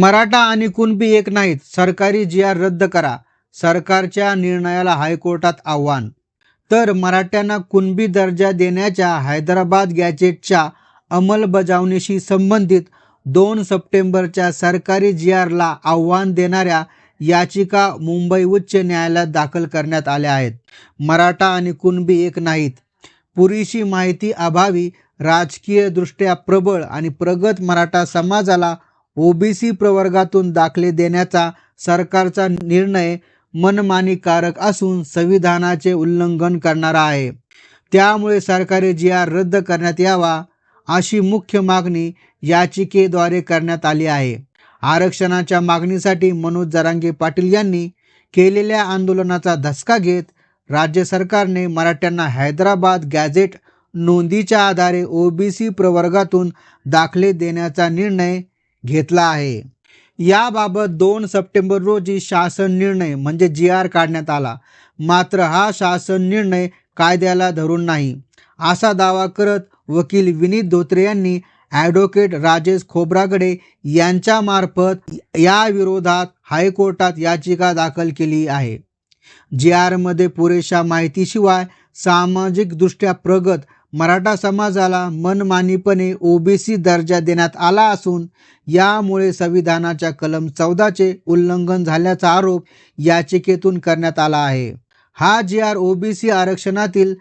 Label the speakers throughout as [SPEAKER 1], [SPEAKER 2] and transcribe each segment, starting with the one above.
[SPEAKER 1] मराठा आणि कुणबी एक नाहीत. सरकारी जी आर रद्द करा. सरकारच्या निर्णयाला हायकोर्टात आव्हान. तर मराठ्यांना कुणबी दर्जा देण्याच्या हैदराबाद गॅजेटच्या अंमलबजावणीशी संबंधित दोन सप्टेंबरच्या सरकारी जी आरला आव्हान देणाऱ्या याचिका मुंबई उच्च न्यायालयात दाखल करण्यात आल्या आहेत. मराठा आणि कुणबी एक नाहीत. पुरेशी माहिती अभावी राजकीयदृष्ट्या प्रबळ आणि प्रगत मराठा समाजाला ओबीसी प्रवर्गातून दाखले देण्याचा सरकारचा निर्णय मनमानीकारक असून संविधानाचे उल्लंघन करणारा आहे. त्यामुळे सरकारी जी आर रद्द करण्यात यावा अशी मुख्य मागणी याचिकेद्वारे करण्यात आली आहे. आरक्षणाच्या मागणीसाठी मनोज जरांगे पाटील यांनी केलेल्या आंदोलनाचा धसका घेत राज्य सरकारने मराठ्यांना हैदराबाद गॅझेट नोंदीच्या आधारे ओबीसी प्रवर्गातून दाखले देण्याचा निर्णय घेतला आहे. याबाबत दोन सप्टेंबर रोजी शासन निर्णय म्हणजे जी आर काढण्यात आला. मात्र हा शासन निर्णय कायद्याला धरून नाही. असा दावा करत वकील विनीत धोत्रे यांनी ॲडव्होकेट राजेश खोब्रागडे यांच्यामार्फत याविरोधात हायकोर्टात याचिका दाखल केली आहे. जी आरमध्ये पुरेशा माहितीशिवाय सामाजिकदृष्ट्या प्रगत मराठा समाजाला मनमानीपणे ओबीसी दर्जा देण्यात आला असून यामुळे संविधानाच्या कलम चौदाचे उल्लंघन झाल्याचा आरोप याचिकेतून करण्यात आला आहे. हा जी आर ओबीसी आरक्षणातील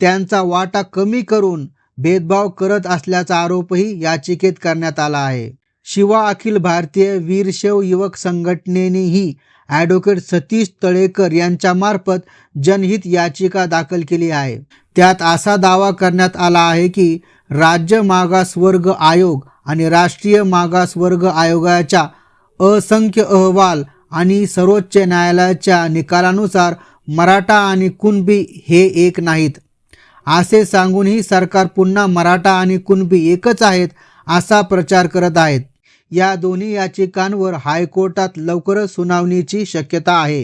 [SPEAKER 1] त्यांचा वाटा कमी करून भेदभाव करत असल्याचा आरोपही याचिकेत करण्यात आला आहे. शिवा अखिल भारतीय वीरशैव युवक संघटनेनेही ॲडव्होकेट सतीश तळेकर यांच्यामार्फत जनहित याचिका दाखल केली आहे. त्यात असा दावा करण्यात आला आहे की राज्य मागासवर्ग आयोग आणि राष्ट्रीय मागासवर्ग आयोगाच्या असंख्य अहवाल आणि सर्वोच्च न्यायालयाच्या निकालानुसार मराठा आणि कुणबी हे एक नाहीत. असे सांगूनही सरकार पुन्हा मराठा आणि कुणबी एकच आहेत असा प्रचार करत आहेत. या दोन्ही याचिकांवर हायकोर्टात लवकरच सुनावणीची शक्यता आहे.